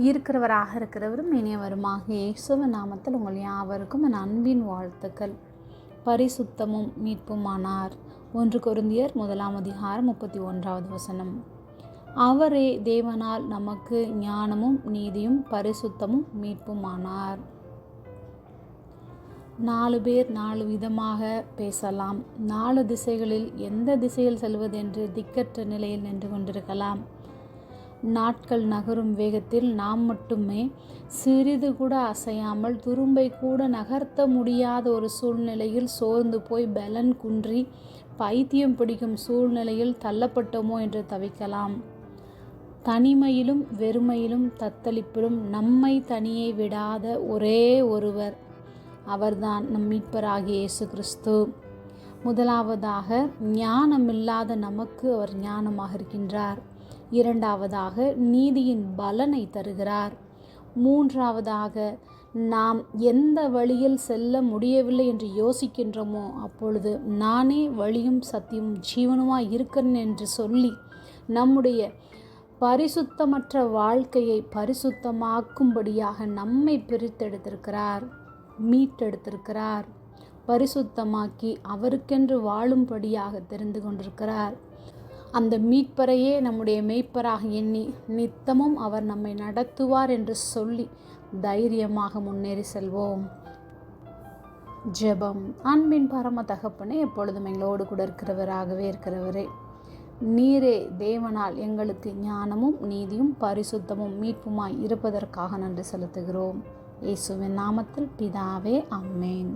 இருக்கிறவராக இருக்கிறவரும் இனியவருமாக இயேசுவின் நாமத்தில் உங்கள் யாவருக்கும் என் அன்பின் வாழ்த்துக்கள். பரிசுத்தமும் மீட்புமானார். ஒன்று குருந்தியர் முதலாம் அதிகாரம் முப்பத்தி ஒன்றாவது வசனம். அவரே தேவனால் நமக்கு ஞானமும் நீதியும் பரிசுத்தமும் மீட்புமானார். நாலு பேர் நாலு விதமாக பேசலாம். நாலு திசைகளில் எந்த திசையில் செல்வதென்று திக்கற்ற நிலையில் நின்று கொண்டிருக்கலாம். நாட்கள் நகரும் வேகத்தில் நாம் மட்டுமே சிறிது கூட அசையாமல் துரும்பை கூட நகர்த்த முடியாத ஒரு சூழ்நிலையில் சோர்ந்து போய் பலன் குன்றி பைத்தியம் பிடிக்கும் சூழ்நிலையில் தள்ளப்பட்டோமோ என்று தவிக்கலாம். தனிமையிலும் வெறுமையிலும் தத்தளிப்பிலும் நம்மை தனியே விடாத ஒரே ஒருவர் அவர்தான் நம் மீட்பராகிய இயேசு கிறிஸ்து. முதலாவதாக ஞானமில்லாத நமக்கு அவர் ஞானமாக இருக்கின்றார். இரண்டாவதாக நீதியின் பலனை தருகிறார். மூன்றாவதாக நாம் எந்த வழியில் செல்ல முடியவில்லை என்று யோசிக்கின்றோமோ அப்பொழுது நானே வழியும் சத்தியும் ஜீவனுமாய் இருக்கிறேன் என்று சொல்லி நம்முடைய பரிசுத்தமற்ற வாழ்க்கையை பரிசுத்தமாக்கும்படியாக நம்மை பிரித்தெடுத்திருக்கிறார் மீட்டெடுத்திருக்கிறார். பரிசுத்தமாக்கி அவருக்கென்று வாழும்படியாக தெரிந்து கொண்டிருக்கிறார். அந்த மீட்பரையே நம்முடைய மெய்ப்பராக எண்ணி நித்தமும் அவர் நம்மை நடத்துவார் என்று சொல்லி தைரியமாக முன்னேறி செல்வோம். ஜெபம். அன்பின் பரம தகப்பனே எப்பொழுதும் எங்களோடு கூட இருக்கிறவராகவே இருக்கிறவரே. நீரே தேவனால் எங்களுக்கு ஞானமும் நீதியும் பரிசுத்தமும் மீட்புமாய் இருப்பதற்காக நன்றி செலுத்துகிறோம். இயேசுவின் நாமத்தில் பிதாவே அம்மேன்